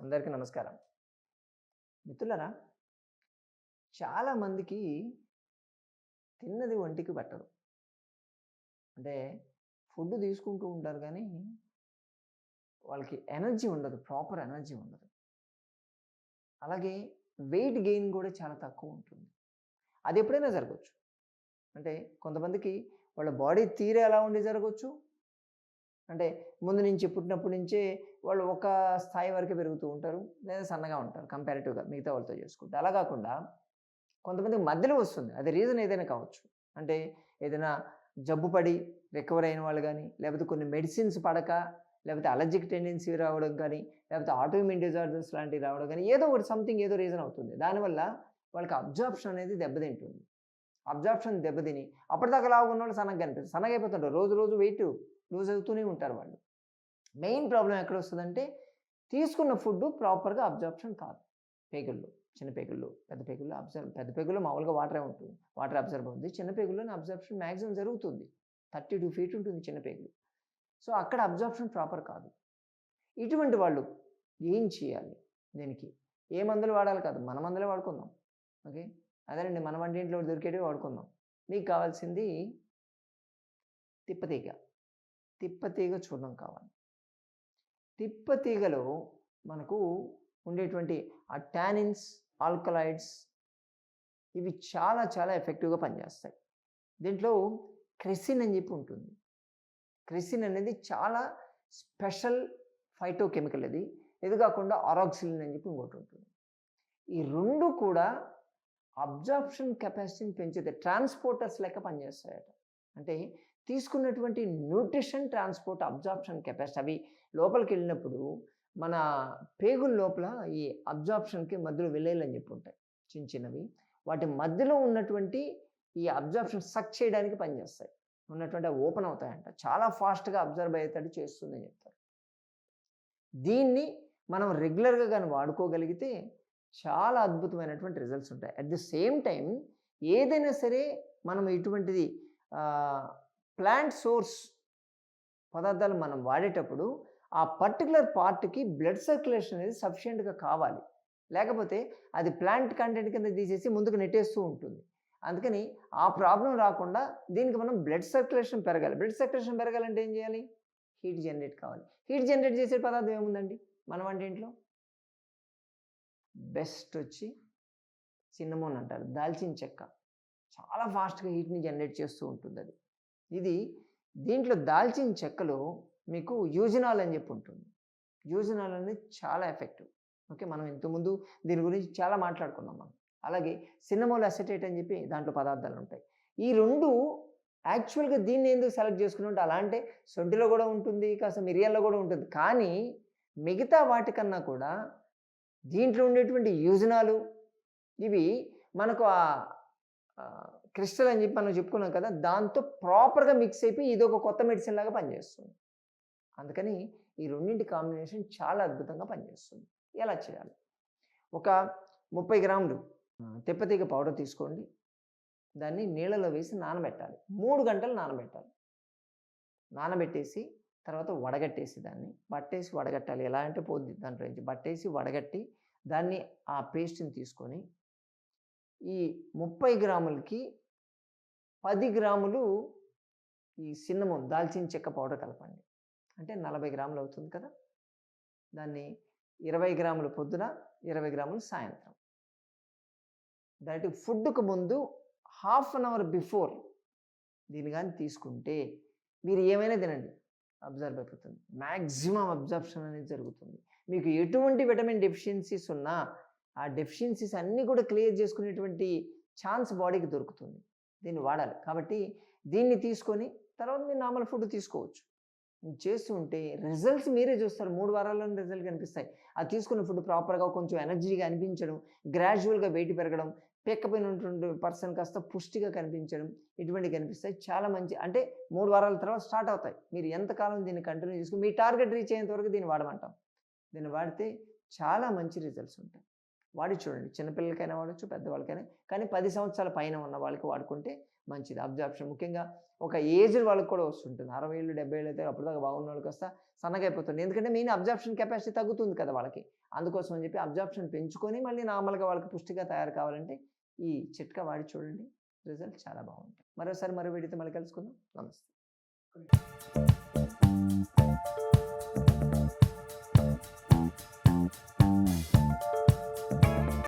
అందరికీ నమస్కారం. మిత్రులరా చాలామందికి తిన్నది ఒంటికి పట్టదు. అంటే ఫుడ్ తీసుకుంటూ ఉంటారు కానీ వాళ్ళకి ఎనర్జీ ఉండదు ప్రాపర్ ఎనర్జీ ఉండదు. అలాగే వెయిట్ గెయిన్ కూడా చాలా తక్కువ ఉంటుంది. అది ఎప్పుడైనా జరగవచ్చు అంటే కొంతమందికి వాళ్ళ బాడీ తీరే ఎలా ఉండి జరగవచ్చు అంటే ముందు నుంచి పుట్టినప్పటి నుంచే వాళ్ళు ఒక స్థాయి వరకే పెరుగుతూ ఉంటారు లేదా సన్నగా ఉంటారు కంపారిటివ్గా మిగతా వాళ్ళతో చేసుకుంటే. అలా కాకుండా కొంతమందికి మధ్యలో వస్తుంది. అది రీజన్ ఏదైనా కావచ్చు. అంటే ఏదైనా జబ్బు పడి రికవర్ అయిన వాళ్ళు కానీ లేకపోతే కొన్ని మెడిసిన్స్ పడక లేకపోతే అలర్జిక్ టెండెన్సీ రావడం కానీ లేకపోతే ఆటోమిన్ డిజార్డర్స్ లాంటివి రావడం కానీ ఏదో ఒకటి సంథింగ్ ఏదో రీజన్ అవుతుంది. దానివల్ల వాళ్ళకి అబ్జార్ప్షన్ అనేది దెబ్బతింటుంది. అబ్జార్ప్షన్ దెబ్బతిని అప్పటిదాకా లాగున్న వాళ్ళు సన్నగా కనిపిస్తుంది సన్నగా అయిపోతుంటారు. రోజు రోజు వెయిట్ లూజ్ అవుతూనే ఉంటారు వాళ్ళు. మెయిన్ ప్రాబ్లం ఎక్కడ వస్తుందంటే తీసుకున్న ఫుడ్ ప్రాపర్గా అబ్జార్ప్షన్ కాదు. పేగుల్లో చిన్న పేగుల్లో పెద్ద పేగుల్లో అబ్జర్వ్ పెద్ద పేగుల్లో మామూలుగా వాటరే ఉంటుంది వాటర్ అబ్జర్వ్ అవుతుంది చిన్న పేగుల్లోనే అబ్జర్ప్షన్ మ్యాక్సిమం జరుగుతుంది. థర్టీ టూ ఫీట్ ఉంటుంది చిన్న పేగులు. సో అక్కడ అబ్జర్ప్షన్ ప్రాపర్ కాదు. ఇటువంటి వాళ్ళు ఏం చేయాలి దీనికి? ఏ మందులు వాడాలి కాదు. మన మందులే వాడుకుందాం. ఓకే? అదేనండి మన వంటింట్లో దొరికేటివి వాడుకుందాం. మీకు కావాల్సింది తిప్పతీగ. తిప్పతీగ చూర్ణం కావాలి. తిప్పతీగలో మనకు ఉండేటువంటి ఆ టానిన్స్ ఆల్కలాయిడ్స్ ఇవి చాలా చాలా ఎఫెక్టివ్గా పనిచేస్తాయి. దీంట్లో క్రెసిన్ అని చెప్పి ఉంటుంది. క్రెసిన్ అనేది చాలా స్పెషల్ ఫైటోకెమికల్ ఇది ఇది కాకుండా ఆరాక్సిలిన్ అని చెప్పి ఇంకోటి ఉంటుంది. ఈ రెండు కూడా అబ్జార్ప్షన్ కెపాసిటీని పెంచేది ట్రాన్స్పోర్టర్స్ లెక్క పనిచేస్తాయట. అంటే తీసుకున్నటువంటి న్యూట్రిషన్ ట్రాన్స్పోర్ట్ అబ్జార్ప్షన్ కెపాసిటీ. అవి లోపలికి వెళ్ళినప్పుడు మన పేగుల లోపల ఈ అబ్జార్ప్షన్కి మధ్యలో వెళ్ళేయాలని చెప్పి ఉంటాయి చిన్న చిన్నవి. వాటి మధ్యలో ఉన్నటువంటి ఈ అబ్జార్ప్షన్ సక్ చేయడానికి పనిచేస్తాయి ఉన్నటువంటి ఓపెన్ అవుతాయంట. చాలా ఫాస్ట్గా అబ్జర్వ్ అయ్యేటట్టు చేస్తుందని చెప్తారు. దీన్ని మనం రెగ్యులర్గా కానీ వాడుకోగలిగితే చాలా అద్భుతమైనటువంటి రిజల్ట్స్ ఉంటాయి. అట్ ది సేమ్ టైం ఏదైనా సరే మనం ఇటువంటిది ప్లాంట్ సోర్స్ పదార్థాలు మనం వాడేటప్పుడు ఆ పర్టికులర్ పార్ట్కి బ్లడ్ సర్క్యులేషన్ అనేది సఫిషియెంట్గా కావాలి. లేకపోతే అది ప్లాంట్ కంటెంట్ కింద తీసేసి ముందుకు నెట్టేస్తూ ఉంటుంది. అందుకని ఆ ప్రాబ్లం రాకుండా దీనికి మనం బ్లడ్ సర్క్యులేషన్ పెరగాలి. బ్లడ్ సర్క్యులేషన్ పెరగాలంటే ఏం చేయాలి? హీట్ జనరేట్ కావాలి. హీట్ జనరేట్ చేసే పదార్థం ఏముందండి? మన వంటింట్లో బెస్ట్ వచ్చి చిన్నమోన్ అంటారు. దాల్చిన చెక్క. చాలా ఫాస్ట్గా హీట్ని జనరేట్ చేస్తూ ఉంటుంది అది ఇది దీంట్లో దాల్చిన చెక్కలు మీకు యూజినాల్ అని చెప్పి ఉంటుంది. యూజినాల్ అనేది చాలా ఎఫెక్టివ్. ఓకే మనం ఇంతకుముందు దీని గురించి చాలా మాట్లాడుకున్నాం మనం. అలాగే సిన్నమోల్ అసెటేట్ అని చెప్పి దాంట్లో పదార్థాలు ఉంటాయి. ఈ రెండు యాక్చువల్గా దీన్ని ఎందుకు సెలెక్ట్ చేసుకుని అలా అంటే సొంటిలో కూడా ఉంటుంది కాస్త మిరియాల్లో కూడా ఉంటుంది. కానీ మిగతా వాటికన్నా కూడా దీంట్లో ఉండేటువంటి యూజనాలు ఇవి మనకు ఆ క్రిస్టల్ అని చెప్పి మనం చెప్పుకున్నాం కదా దాంతో ప్రాపర్గా మిక్స్ అయిపోయి ఇది ఒక కొత్త మెడిసిన్ లాగా పనిచేస్తుంది. అందుకని ఈ రెండింటి కాంబినేషన్ చాలా అద్భుతంగా పనిచేస్తుంది. ఎలా చేయాలి? ఒక ముప్పై గ్రాములు తెప్పతీగ పౌడర్ తీసుకోండి. దాన్ని నీళ్ళలో వేసి నానబెట్టాలి. మూడు గంటలు నానబెట్టాలి. నానబెట్టేసి తర్వాత వడగట్టేసి దాన్ని. బట్టేసి వడగట్టాలి. ఎలా అంటే పోద్ది దాంట్లో నుంచి బట్టేసి వడగట్టి దాన్ని ఆ పేస్ట్ని తీసుకొని ఈ ముప్పై గ్రాములకి పది గ్రాములు ఈ సిన్నమం దాల్చిన చెక్క పౌడర్ కలపండి. అంటే నలభై గ్రాములు అవుతుంది కదా? దాన్ని ఇరవై గ్రాములు పొద్దున ఇరవై గ్రాములు సాయంత్రం. దాటి ఫుడ్కు ముందు హాఫ్ అన్ అవర్ బిఫోర్ దీన్ని కానీ తీసుకుంటే మీరు ఏమైనా తినండి. అబ్జర్వ్ అయిపోతుంది. మ్యాక్సిమం అబ్జర్ప్షన్ అనేది జరుగుతుంది. మీకు ఎటువంటి విటమిన్ డెఫిషియన్సీస్ ఉన్నా ఆ డెఫిషియన్సీస్ అన్నీ కూడా క్లియర్ చేసుకునేటువంటి ఛాన్స్ బాడీకి దొరుకుతుంది. దీన్ని వాడాలి. కాబట్టి దీన్ని తీసుకొని తర్వాత మీరు నార్మల్ ఫుడ్ తీసుకోవచ్చు. చేస్తూ ఉంటే రిజల్ట్స్ మీరే చూస్తారు. మూడు వారాల్లోనే రిజల్ట్ కనిపిస్తాయి. అది తీసుకున్న ఫుడ్ ప్రాపర్గా కొంచెం ఎనర్జీగా అనిపించడం గ్రాడ్యువల్గా వెయిట్ పెరగడం పెక్కపోయినటువంటి పర్సన్ కాస్త పుష్టిగా కనిపించడం ఇటువంటి కనిపిస్తాయి. చాలా మంచి అంటే మూడు వారాల తర్వాత స్టార్ట్ అవుతాయి. మీరు ఎంతకాలం దీన్ని కంటిన్యూ చేసుకుని మీ టార్గెట్ రీచ్ అయ్యేంత వరకు దీన్ని వాడమంటాం. దీన్ని వాడితే చాలా మంచి రిజల్ట్స్ ఉంటాయి. వాడి చూడండి. చిన్నపిల్లలకైనా వాడచ్చు పెద్దవాళ్ళకైనా. కానీ పది సంవత్సరాల పైన ఉన్న వాళ్ళకి వాడుకుంటే మంచిది. అబ్జార్ప్షన్. ముఖ్యంగా ఒక ఏజ్ వాళ్ళకి కూడా వస్తుంటుంది. అరవై ఏళ్ళు డెబ్బై ఏళ్ళు అయితే అప్పటిదాకా బాగున్న వాళ్ళకి వస్తా సన్నగా అయిపోతుంది. ఎందుకంటే మెయిన్ అబ్జార్ప్షన్ కెపాసిటీ తగ్గుతుంది కదా వాళ్ళకి. అందుకోసం అని చెప్పి అబ్జార్ప్షన్ పెంచుకొని మళ్ళీ నార్మల్గా వాళ్ళకి పుష్టిగా తయారు కావాలంటే ఈ చిట్కా వాడి చూడండి. రిజల్ట్ చాలా బాగుంటుంది. మరోసారి మరో వీడియోతో మళ్ళీ కలుసుకుందాం. నమస్తే.